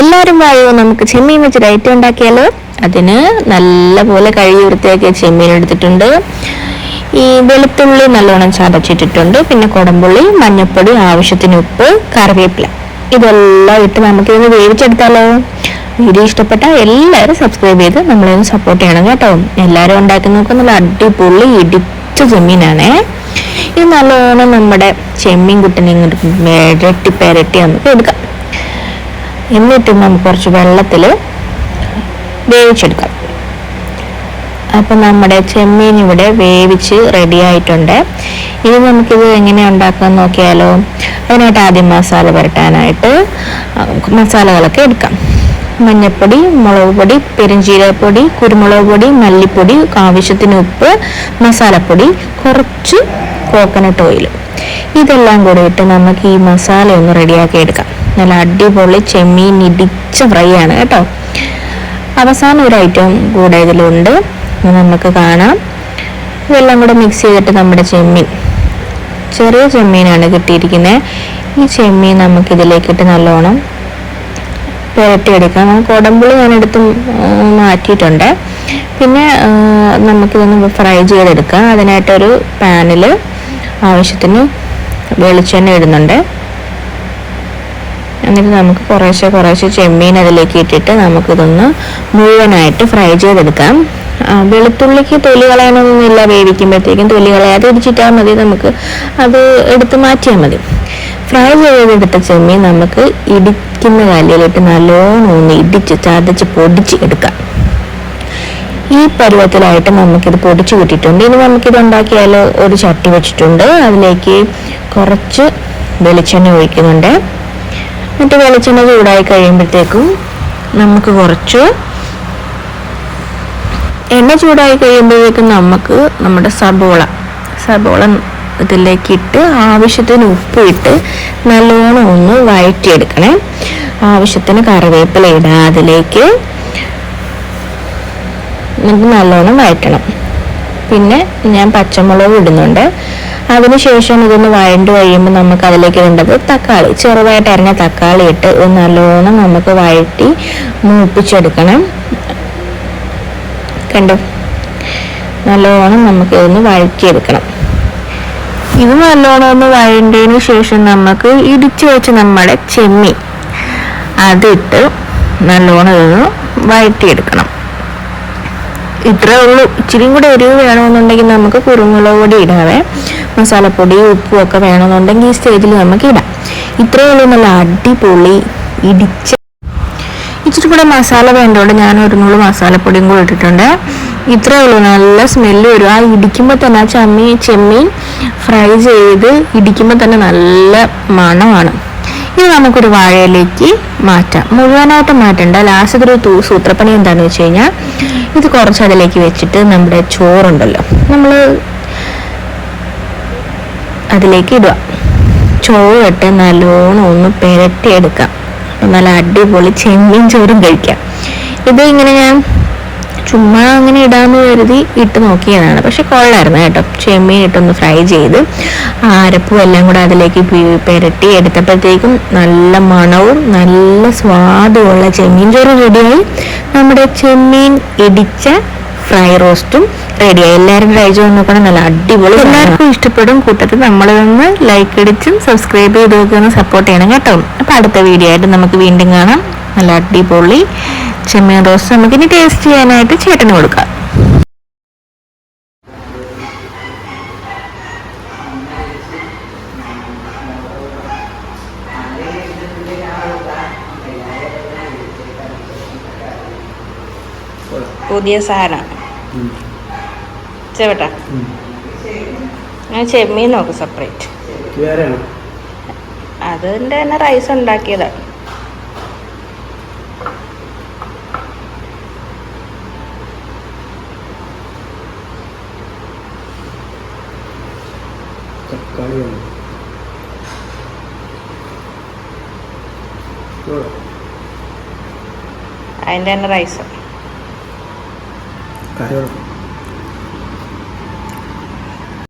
എല്ലാവരും വായോ? നമുക്ക് ചെമ്മീൻ വെച്ച് റൈറ്റ് ഉണ്ടാക്കിയാലോ? അതിന് നല്ല പോലെ കഴുകി വൃത്തിയാക്കിയ ചെമ്മീൻ എടുത്തിട്ടുണ്ട്. ഈ വെളുത്തുള്ളി നല്ലോണം ചതച്ചിട്ടിട്ടുണ്ട്. പിന്നെ കുടംപുള്ളി മഞ്ഞപ്പൊടി ആവശ്യത്തിന് ഉപ്പ് കറിവേപ്പില. ഇതെല്ലാം ഇട്ട് നമുക്കിതൊന്ന് വേവിച്ചെടുത്താലോ? വീഡിയോ ഇഷ്ടപ്പെട്ട എല്ലാവരും സബ്സ്ക്രൈബ് ചെയ്ത് നമ്മളെ ഒന്ന് സപ്പോർട്ട് ചെയ്യണം കേട്ടോ. എല്ലാവരും ഉണ്ടാക്കുന്നവർക്ക് നല്ല അടിപൊളി ഇടിച്ച ചെമ്മീനാണേ. ഇത് നല്ലോണം നമ്മുടെ ചെമ്മീൻ കുട്ടനെ ഇങ്ങോട്ട് പെരട്ടി പെരട്ടി നമുക്ക് എടുക്കാം. എന്നിട്ട് നമുക്ക് കുറച്ച് വെള്ളത്തിൽ വേവിച്ചെടുക്കാം. അപ്പം നമ്മുടെ ചെമ്മീൻ ഇവിടെ വേവിച്ച് റെഡി ആയിട്ടുണ്ട്. ഇനി നമുക്കിത് എങ്ങനെ ഉണ്ടാക്കാൻ നോക്കിയാലോ? അതിനായിട്ട് ആദ്യം മസാല പുരട്ടാനായിട്ട് മസാലകളൊക്കെ എടുക്കാം. മഞ്ഞൾപ്പൊടി മുളക് പൊടി പെരുംജീരകപ്പൊടി കുരുമുളക് പൊടി മല്ലിപ്പൊടി ആവശ്യത്തിന് ഉപ്പ് മസാലപ്പൊടി കുറച്ച് കോക്കനട്ട് ഓയിൽ ഇതെല്ലാം കൂടി ഇട്ട് നമുക്ക് ഈ മസാല ഒന്ന് റെഡിയാക്കി എടുക്കാം. നല്ല അടിപൊളി ചെമ്മീൻ ഇടിച്ച ഫ്രൈ ആണ് കേട്ടോ. അവസാനം ഒരു ഐറ്റം കൂടെ ഇതിലുണ്ട്. നമുക്ക് കാണാം. ഇതെല്ലാം കൂടെ മിക്സ് ചെയ്തിട്ട് നമ്മുടെ ചെമ്മീൻ. ചെറിയ ചെമ്മീനാണ് കിട്ടിയിരിക്കുന്നത് ഈ ചെമ്മീൻ നമുക്ക് ഇതിലേക്കിട്ട് നല്ലോണം പുരട്ടിയെടുക്കാം. നമുക്ക് ഉടമ്പുളി ഞാൻ എടുത്ത് മാറ്റിയിട്ടുണ്ട്. പിന്നെ നമുക്കിതൊന്ന് ഫ്രൈ ചെയ്തെടുക്കാം. അതിനായിട്ടൊരു പാനിൽ ആവശ്യത്തിന് വെളിച്ചെണ്ണ ഇടുന്നുണ്ട്. എന്നിട്ട് നമുക്ക് കുറേശ്ശെ കുറേശ്ശെ ചെമ്മീൻ അതിലേക്ക് ഇട്ടിട്ട് നമുക്കിതൊന്ന് മുഴുവനായിട്ട് ഫ്രൈ ചെയ്തെടുക്കാം. വെളുത്തുള്ളിക്ക് തൊലി കളയണമെന്നില്ല വേവിക്കുമ്പോഴത്തേക്കും തൊലി കളയാതെ ഇടിച്ചിട്ടാൽ മതി നമുക്ക്. അത് എടുത്ത് മാറ്റിയാൽ മതി. ഫ്രൈ ചെയ്തെടുത്ത ചെമ്മീൻ നമുക്ക് ഇടിക്കുന്ന കല്ലിലിട്ട് നല്ലോണം ഒന്ന് ഇടിച്ച് ചതച്ച് പൊടിച്ച് എടുക്കാം. ഈ പരുവത്തിലായിട്ട് നമുക്കിത് പൊടിച്ച് കിട്ടിയിട്ടുണ്ട്. ഇനി നമുക്കിത് ഉണ്ടാക്കിയാൽ ഒരു ചട്ടി വെച്ചിട്ടുണ്ട്. അതിലേക്ക് കുറച്ച് വെളിച്ചെണ്ണ ഒഴിക്കുന്നുണ്ട്. എന്നിട്ട് വെളിച്ചെണ്ണ ചൂടായി കഴിയുമ്പോഴത്തേക്കും നമുക്ക് കുറച്ച് എണ്ണ ചൂടായി കഴിയുമ്പോഴേക്കും നമുക്ക് നമ്മുടെ സബോള സബോള ഇതിലേക്ക് ഇട്ട് ആവശ്യത്തിന് ഉപ്പ് ഇട്ട് നല്ലോണം ഒന്ന് വഴറ്റിയെടുക്കണേ. ആവശ്യത്തിന് കറിവേപ്പില ഇടുക അതിലേക്ക് നമുക്ക് നല്ലോണം വഴറ്റണം. പിന്നെ ഞാൻ പച്ചമുളക് ഇടുന്നുണ്ട്. അതിനുശേഷം ഇതൊന്ന് വഴണ്ട് കഴിയുമ്പോൾ നമുക്ക് അതിലേക്ക് വേണ്ടത് തക്കാളി ചെറുതായിട്ട് അരിഞ്ഞ തക്കാളി ഇട്ട് ഒന്ന് നല്ലോണം നമുക്ക് വഴറ്റി മൂപ്പിച്ചെടുക്കണം. കണ്ടോ? നല്ലോണം നമുക്ക് ഇതൊന്ന് വഴറ്റിയെടുക്കണം. ഇത് നല്ലോണം ഒന്ന് വഴണ്ടതിന് ശേഷം നമുക്ക് ഇടിച്ചു വെച്ച് നമ്മുടെ ചെമ്മീൻ. അതിട്ട് നല്ലോണം ഇതൊന്ന് വഴറ്റിയെടുക്കണം. ഇത്രേ ഉള്ളൂ. ഇച്ചിരിയും കൂടെ എരിവ് വേണമെന്നുണ്ടെങ്കിൽ നമുക്ക് കുരുമുളക് പൊടി ഇടാവേ. മസാലപ്പൊടി ഉപ്പും ഒക്കെ വേണമെന്നുണ്ടെങ്കിൽ ഈ സ്റ്റേജിൽ നമുക്ക് ഇടാം. ഇത്രയേ ഉള്ളൂ. നല്ല അടിപൊളി ഇടിച്ച ഇച്ചിരി കൂടെ മസാല വേണ്ടതുകൊണ്ട് ഞാൻ ഒരു നുള്ളു മസാലപ്പൊടിയും കൂടെ ഇട്ടിട്ടുണ്ട്. ഇത്രയേ ഉള്ളൂ. നല്ല സ്മെല്ല് വരും. ആ ഇടിക്കുമ്പോൾ തന്നെ ആ ചമ്മി ചെമ്മീൻ ഫ്രൈ ചെയ്ത് ഇടിക്കുമ്പോൾ തന്നെ നല്ല മണമാണ്. ഇത് നമുക്കൊരു വാഴയിലേക്ക് മാറ്റാം. മുഴുവനായിട്ട് മാറ്റണ്ട. ലാസ്റ്റ് ഒരു സൂത്രപ്പണി എന്താണെന്ന് വെച്ച് കഴിഞ്ഞാൽ ഇത് കുറച്ച് അതിലേക്ക് വെച്ചിട്ട് നമ്മുടെ ചോറുണ്ടല്ലോ. നമ്മൾ അതിലേക്ക് ഇടുക. ചോറ് ചോറിട്ട് നല്ലോണം ഒന്ന് പെരട്ടിയെടുക്കാം നല്ല അടിപൊളി ചെമ്മീൻ ചോറും കഴിക്കാം. ഇത് ഇങ്ങനെ ഞാൻ ചുമ്മാ അങ്ങനെ ഇടാന്ന് കരുതി ഇട്ട് നോക്കിയതാണ്. പക്ഷെ കൊള്ളായിരുന്നു കേട്ടോ. ചെമ്മീൻ ഇട്ടൊന്ന് ഫ്രൈ ചെയ്ത് അരപ്പും എല്ലാം കൂടെ അതിലേക്ക് പുരട്ടി എടുത്തപ്പോഴത്തേക്കും നല്ല മണവും നല്ല സ്വാദുമുള്ള ചെമ്മീൻ ചോറ് റെഡിയായി. നമ്മുടെ ചെമ്മീൻ ഇടിച്ച ഫ്രൈ റോസ്റ്റും റെഡിയായി. എല്ലാവരും ട്രൈ ചെയ്ത് നോക്കണം. നല്ല അടിപൊളി എല്ലാവർക്കും ഇഷ്ടപ്പെടും. കൂട്ടത്തിൽ നമ്മളിതൊന്ന് ലൈക്ക് അടിച്ചും സബ്സ്ക്രൈബ് ചെയ്ത് നോക്കി സപ്പോർട്ട് ചെയ്യണം കേട്ടോ. അപ്പോൾ അടുത്ത വീഡിയോ ആയിട്ട് നമുക്ക് വീണ്ടും കാണാം. നല്ല അടിപൊളി ചെമ്മീൻ റോസ്റ്റ് നമുക്കിനി ടേസ്റ്റ് ചെയ്യാനായിട്ട് ചേട്ടന് കൊടുക്കാം. പുതിയ സാധനം. ചേട്ടാ ഞാൻ ചെമ്മീൻ നോക്ക് സെപ്പറേറ്റ് അതിന്റെ തന്നെ റൈസ് ഉണ്ടാക്കിയതാ. തക്കാളിയാണ്. അതിന്റെ തന്നെ റൈസ് കറിവേണം